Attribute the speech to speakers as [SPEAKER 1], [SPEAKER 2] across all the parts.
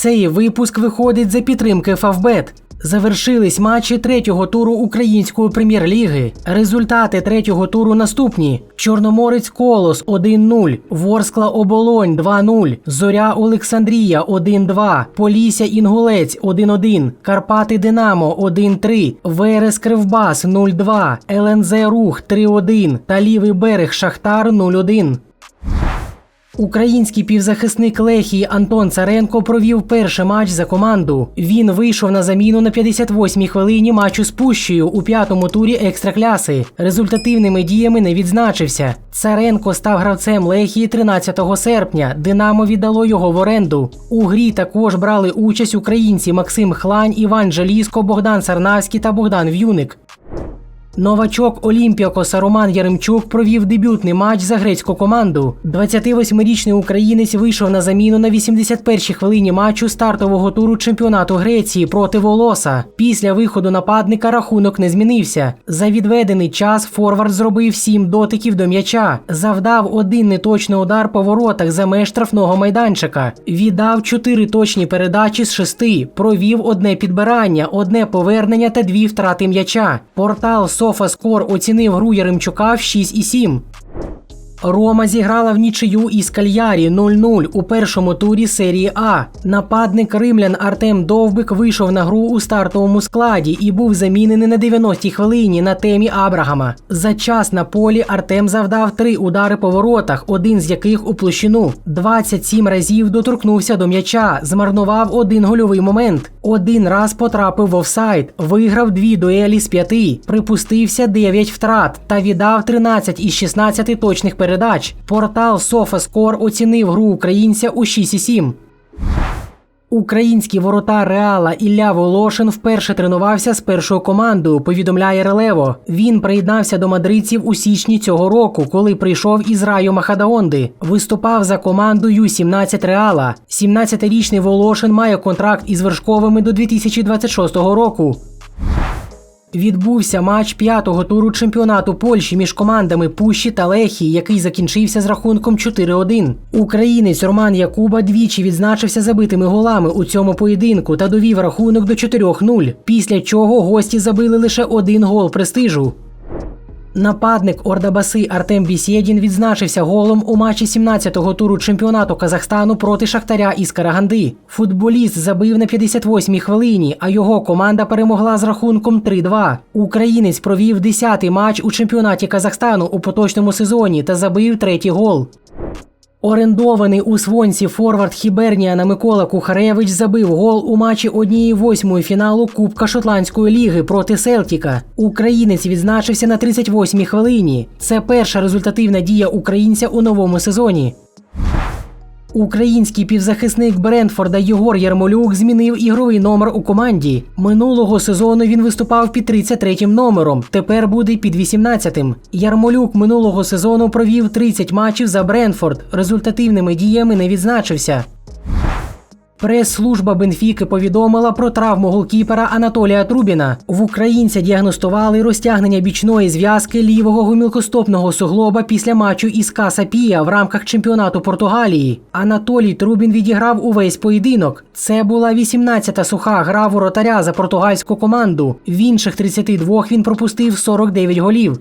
[SPEAKER 1] Цей випуск виходить за підтримки Фавбет. Завершились матчі третього туру української прем'єр-ліги. Результати третього туру наступні: Чорноморець Колос 1-0, Ворскла Оболонь 2-0, Зоря Олександрія 1-2, Полісся Інгулець 1-1, Карпати Динамо 1-3, Верес Кривбас 0-2, ЛНЗ Рух 3-1 та Лівий берег Шахтар 0-1. Український півзахисник Лехії Антон Царенко провів перший матч за команду. Він вийшов на заміну на 58-й хвилині матчу з Пущею у п'ятому турі екстракляси. Результативними діями не відзначився. Царенко став гравцем Лехії 13 серпня. Динамо віддало його в оренду. У грі також брали участь українці Максим Хлань, Іван Жаліско, Богдан Сарнавський та Богдан В'юник. Новачок Олімпіакоса Роман Яремчук провів дебютний матч за грецьку команду. 28-річний українець вийшов на заміну на 81-й хвилині матчу стартового туру чемпіонату Греції проти Волоса. Після виходу нападника рахунок не змінився. За відведений час Форвард зробив 7 дотиків до м'яча, завдав один неточний удар по воротах за меж штрафного майданчика, віддав 4 точні передачі з 6, провів одне підбирання, одне повернення та дві втрати м'яча. Портал Софаскор оцінив гру Яремчука в 6,7. Рома зіграла в нічию із Кальярі 0-0 у першому турі серії А. Нападник римлян Артем Довбик вийшов на гру у стартовому складі і був замінений на 90-й хвилині на темі Абрагама. За час на полі Артем завдав три удари по воротах, один з яких у площину. 27 разів доторкнувся до м'яча, змарнував один гольовий момент. Один раз потрапив в офсайд, виграв дві дуелі з п'яти, припустився 9 втрат та віддав 13 із 16 точних передач. Портал SofaScore оцінив гру українця у 6,7. Український воротар Реала Ілля Волошин вперше тренувався з першою командою. Повідомляє Релево. Він приєднався до мадридців у січні цього року, коли прийшов із раю Махадаонди. Виступав за командою 17 Реала. 17-річний Волошин має контракт із вершковими до 2026 року. Відбувся матч п'ятого туру чемпіонату Польщі між командами Пущі та Лехі, який закінчився з рахунком 4-1. Українець Роман Якуба двічі відзначився забитими голами у цьому поєдинку та довів рахунок до 4-0, після чого гості забили лише один гол престижу. Нападник Ордабаси Артем Бісєдін відзначився голом у матчі 17-го туру чемпіонату Казахстану проти Шахтаря із Караганди. Футболіст забив на 58-й хвилині, а його команда перемогла з рахунком 3-2. Українець провів 10-й матч у чемпіонаті Казахстану у поточному сезоні та забив третій гол. Орендований у Свонці форвард Хіберніана Микола Кухаревич забив гол у матчі однієї восьмої фіналу Кубка Шотландської ліги проти Селтіка. Українець відзначився на 38-й хвилині. Це перша результативна дія українця у новому сезоні. Український півзахисник Брентфорда Єгор Ярмолюк змінив ігровий номер у команді. Минулого сезону він виступав під 33-м номером. Тепер буде під 18-тим. Ярмолюк минулого сезону провів 30 матчів за Брентфорд. Результативними діями не відзначився. Прес-служба Бенфіки повідомила про травму голкіпера Анатолія Трубіна. В українця діагностували розтягнення бічної зв'язки лівого гомілкостопного суглоба після матчу із Каса Пія в рамках чемпіонату Португалії. Анатолій Трубін відіграв увесь поєдинок. Це була 18-та суха гра воротаря за португальську команду. В інших 32 він пропустив 49 голів.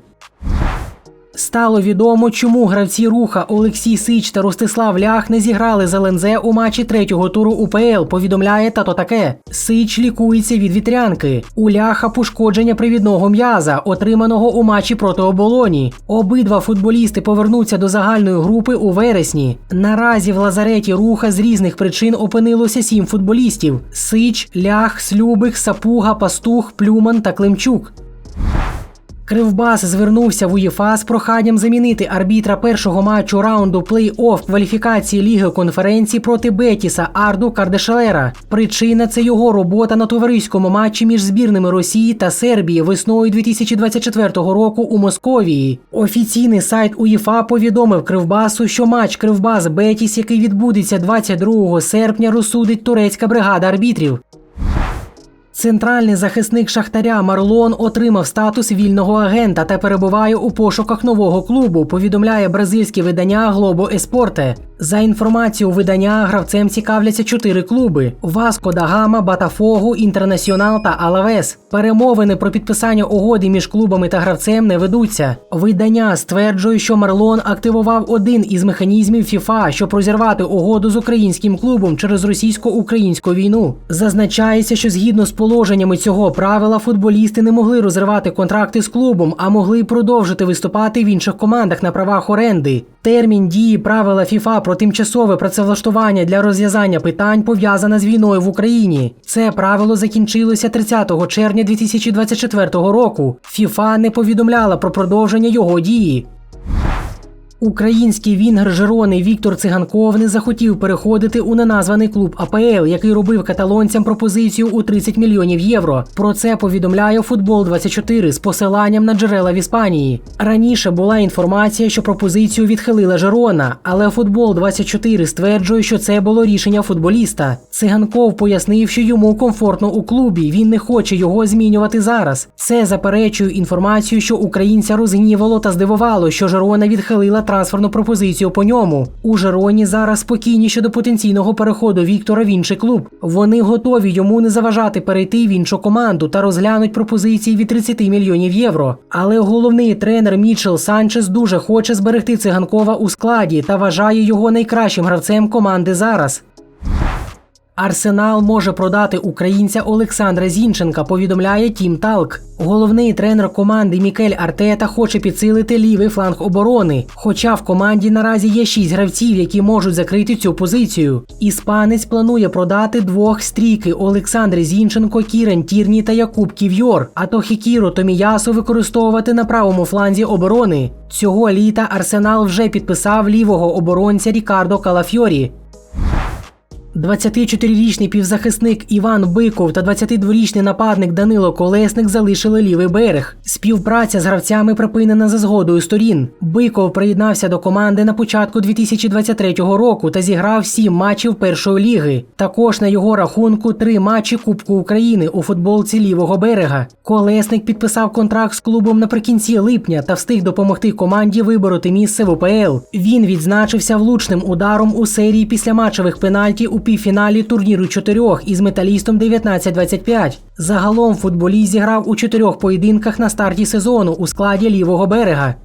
[SPEAKER 1] Стало відомо, чому гравці руха Олексій Сич та Ростислав Лях не зіграли за лензе у матчі третього туру УПЛ. Повідомляє тато таке. Сич лікується від вітрянки. У ляха пошкодження привідного м'яза, отриманого у матчі проти оболоні. Обидва футболісти повернуться до загальної групи у вересні. Наразі в лазареті руха з різних причин опинилося сім футболістів: Сич, Лях, Слюбик, Сапуга, Пастух, Плюман та Климчук. Кривбас звернувся в УЄФА з проханням замінити арбітра першого матчу раунду плей-офф кваліфікації Ліги конференції проти Бетіса Арду Кардешелера. Причина це його робота на товариському матчі між збірними Росії та Сербії весною 2024 року у Московії. Офіційний сайт УЄФА повідомив Кривбасу, що матч Кривбас Бетіс, який відбудеться 22 серпня, розсудить турецька бригада арбітрів. Центральний захисник Шахтаря Марлон отримав статус вільного агента та перебуває у пошуках нового клубу. Повідомляє бразильське видання Глобо Еспорте. За інформацією видання, гравцем цікавляться чотири клуби: Васко да Гама, Батафогу, Інтернаціонал та Алавес. Перемовини про підписання угоди між клубами та гравцем не ведуться. Видання стверджує, що Марлон активував один із механізмів ФІФА, щоб розірвати угоду з українським клубом через російсько-українську війну. Зазначається, що згідно з положеннями цього правила футболісти не могли розривати контракти з клубом, а могли продовжити виступати в інших командах на правах оренди. Термін дії правила ФІФА про тимчасове працевлаштування для розв'язання питань пов'язане з війною в Україні. Це правило закінчилося 30 червня 2024 року. ФІФА не повідомляла про продовження його дії. Український вінгер Жирони Віктор Циганков не захотів переходити у неназваний клуб АПЛ, який робив каталонцям пропозицію у 30 мільйонів євро. Про це повідомляє Футбол 24 з посиланням на джерела в Іспанії. Раніше була інформація, що пропозицію відхилила Жирона, але Футбол 24 стверджує, що це було рішення футболіста. Циганков пояснив, що йому комфортно у клубі. Він не хоче його змінювати зараз. Це заперечує інформацію, що українця розгнівало та здивувало, що Жирона відхилила трансферну пропозицію по ньому. У Жероні зараз спокійні щодо потенційного переходу Віктора в інший клуб. Вони готові йому не заважати перейти в іншу команду та розглянуть пропозиції від 30 мільйонів євро. Але головний тренер Мічел Санчес дуже хоче зберегти циганкова у складі та вважає його найкращим гравцем команди зараз. Арсенал може продати українця Олександра Зінченка, повідомляє Тім Талк. Головний тренер команди Мікель Артета хоче підсилити лівий фланг оборони. Хоча в команді наразі є шість гравців, які можуть закрити цю позицію. Іспанець планує продати двох стрійки Олександр Зінченко, Кірен Тірні та Якуб Ків'йор, а то Хікіро Томіясу використовувати на правому фланзі оборони. Цього літа Арсенал вже підписав лівого оборонця Рікардо Калафьорі. 24-річний півзахисник Іван Биков та 22-річний нападник Данило Колесник залишили лівий берег. Співпраця з гравцями припинена за згодою сторін. Биков приєднався до команди на початку 2023 року та зіграв 7 матчів першої ліги. Також на його рахунку три матчі Кубку України у футболці лівого берега. Колесник підписав контракт з клубом наприкінці липня та встиг допомогти команді вибороти місце в УПЛ. Він відзначився влучним ударом у серії післяматчевих пенальтів у півфіналі турніру чотирьох із металістом 19-25. Загалом футболіст зіграв у чотирьох поєдинках на старті сезону у складі лівого берега.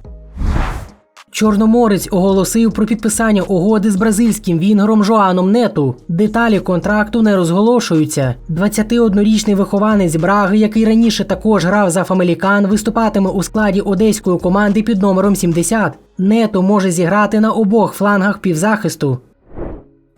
[SPEAKER 1] Чорноморець оголосив про підписання угоди з бразильським вінгером Жоаном Нету. Деталі контракту не розголошуються. 21-річний вихованець Браги, який раніше також грав за Фамелікан, виступатиме у складі одеської команди під номером 70. Нету може зіграти на обох флангах півзахисту.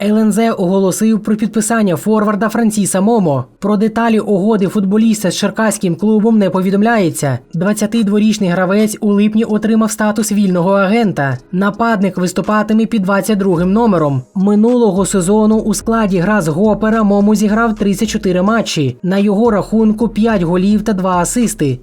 [SPEAKER 1] ЛНЗ оголосив про підписання форварда Франсіса Момо. Про деталі угоди футболіста з черкаським клубом не повідомляється. 22-річний гравець у липні отримав статус вільного агента. Нападник виступатиме під 22-м номером. Минулого сезону у складі гра з Гопера Момо зіграв 34 матчі. На його рахунку 5 голів та 2 асисти.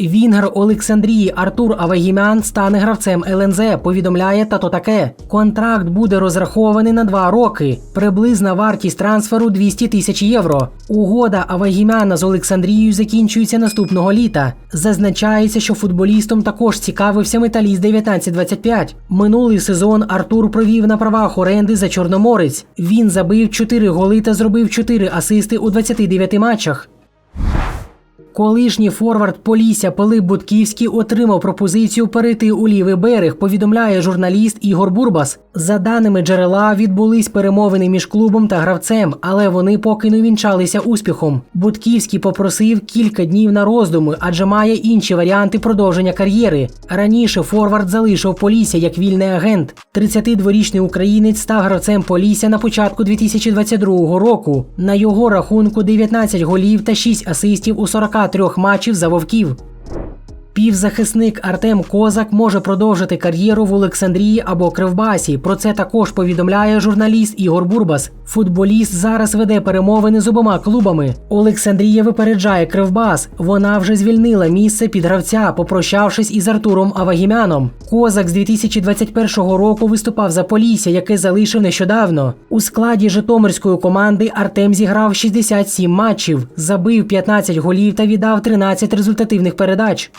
[SPEAKER 1] Вінгер Олександрії Артур Авагімян стане гравцем ЛНЗ. Повідомляє тато таке. Контракт буде розрахований на два роки. Приблизна вартість трансферу 200 тисяч євро. Угода Авагімяна з Олександрією закінчується наступного літа. Зазначається, що футболістом також цікавився металіст 1925. Минулий сезон Артур провів на правах оренди за Чорноморець. Він забив 4 голи та зробив 4 асисти у 29 матчах. Колишній форвард Полісся Пилип Будківський отримав пропозицію перейти у лівий берег, повідомляє журналіст Ігор Бурбас. За даними джерела, відбулись перемовини між клубом та гравцем, але вони поки не вінчалися успіхом. Будківський попросив кілька днів на роздуми, адже має інші варіанти продовження кар'єри. Раніше форвард залишив Полісся як вільний агент. 32-річний українець став гравцем Полісся на початку 2022 року. На його рахунку 19 голів та 6 асистів у 40 трьох матчів за вовків. Півзахисник Артем Козак може продовжити кар'єру в Олександрії або Кривбасі. Про це також повідомляє журналіст Ігор Бурбас. Футболіст зараз веде перемовини з обома клубами. Олександрія випереджає Кривбас. Вона вже звільнила місце під гравця, попрощавшись із Артуром Авагімяном. Козак з 2021 року виступав за Полісся, яке залишив нещодавно. У складі Житомирської команди Артем зіграв 67 матчів, забив 15 голів та віддав 13 результативних передач.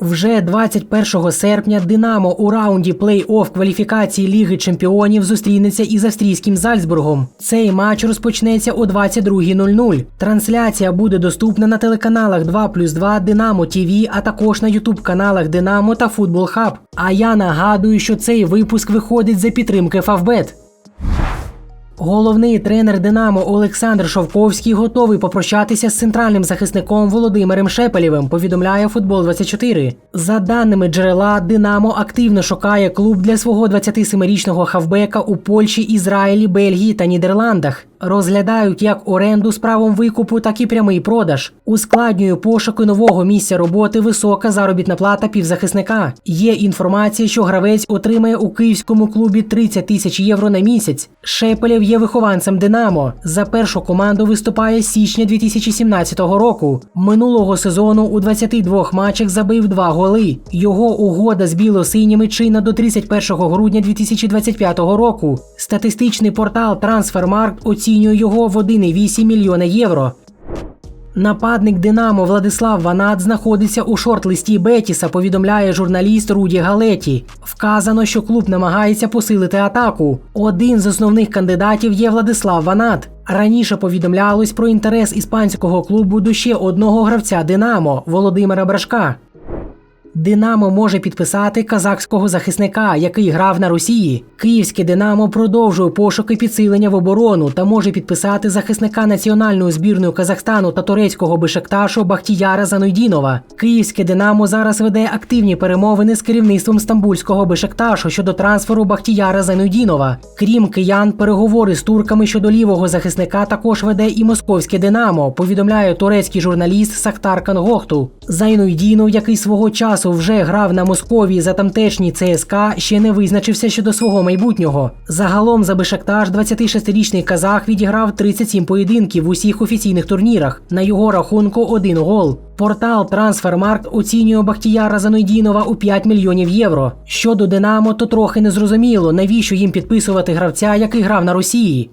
[SPEAKER 1] Вже 21 серпня Динамо у раунді плей-офф кваліфікації Ліги Чемпіонів зустрінеться із австрійським Зальцбургом. Цей матч розпочнеться о 22.00. Трансляція буде доступна на телеканалах 2+,2 Динамо ТВ, а також на ютуб каналах Динамо та Футбол Хаб. А я нагадую, що цей випуск виходить за підтримки Фавбет. Головний тренер Динамо Олександр Шовковський готовий попрощатися з центральним захисником Володимиром Шепелєвим. Повідомляє Футбол 24 За даними джерела, Динамо активно шукає клуб для свого 27-річного хавбека у Польщі, Ізраїлі, Бельгії та Нідерландах. Розглядають як оренду з правом викупу, так і прямий продаж. Ускладнює пошуки нового місця роботи висока заробітна плата півзахисника. Є інформація, що гравець отримає у київському клубі 30 тисяч євро на місяць. Шепелєв є вихованцем Динамо. За першу команду виступає з січня 2017 року. Минулого сезону у 22 матчах забив два голи. Його угода з білосиніми чинна до 31 грудня 2025 року. Статистичний портал Transfermarkt оцінює його в 1,8 мільйона євро. Нападник Динамо Владислав Ванат знаходиться у шорт-листі Бетіса, повідомляє журналіст Руді Галеті. Вказано, що клуб намагається посилити атаку. Один з основних кандидатів є Владислав Ванат. Раніше повідомлялось про інтерес іспанського клубу до ще одного гравця Динамо Володимира Брашка. Динамо може підписати казахського захисника, який грав на Росії. Київське Динамо продовжує пошуки підсилення в оборону та може підписати захисника національної збірної Казахстану та турецького Бешекташу Бахтіяра Занойдінова. Київське Динамо зараз веде активні перемовини з керівництвом стамбульського Бешекташу щодо трансферу Бахтіяра Занойдінова. Крім киян, переговори з турками щодо лівого захисника також веде і московське Динамо. Повідомляє турецький журналіст Сахтар Кангохту. Зайнойдінов, який свого часу вже грав на Московії за тамтешній ЦСКА, ще не визначився щодо свого майбутнього. Загалом за Бешакташ 26-річний казах відіграв 37 поєдинків в усіх офіційних турнірах. На його рахунку один гол. Портал Трансфермаркт оцінює Бахтіяра Занойдінова у 5 мільйонів євро. Щодо Динамо, то трохи незрозуміло, навіщо їм підписувати гравця, який грав на Росії.